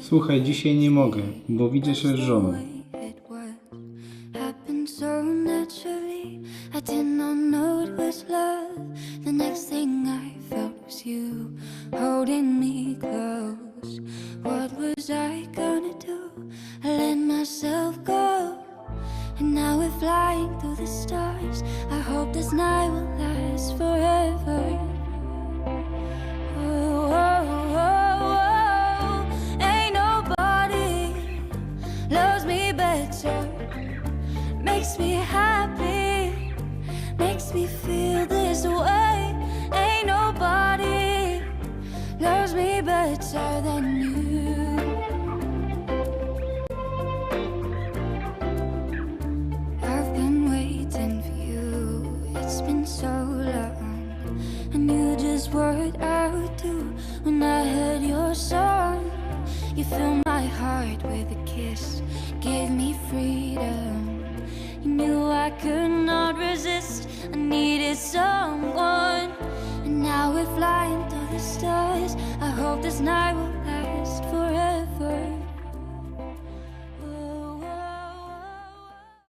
Słuchaj, dzisiaj nie mogę, bo widzę się z żoną. And now we're flying through the stars. I hope this night will makes me happy, makes me feel this way. Ain't nobody loves me better than you. I've been waiting for you, it's been so long. I knew just what I would do when I heard your song. You filled my heart with a kiss, gave me freedom. You knew I could not resist. I needed someone, and now we're flying through the stars. I hope this night will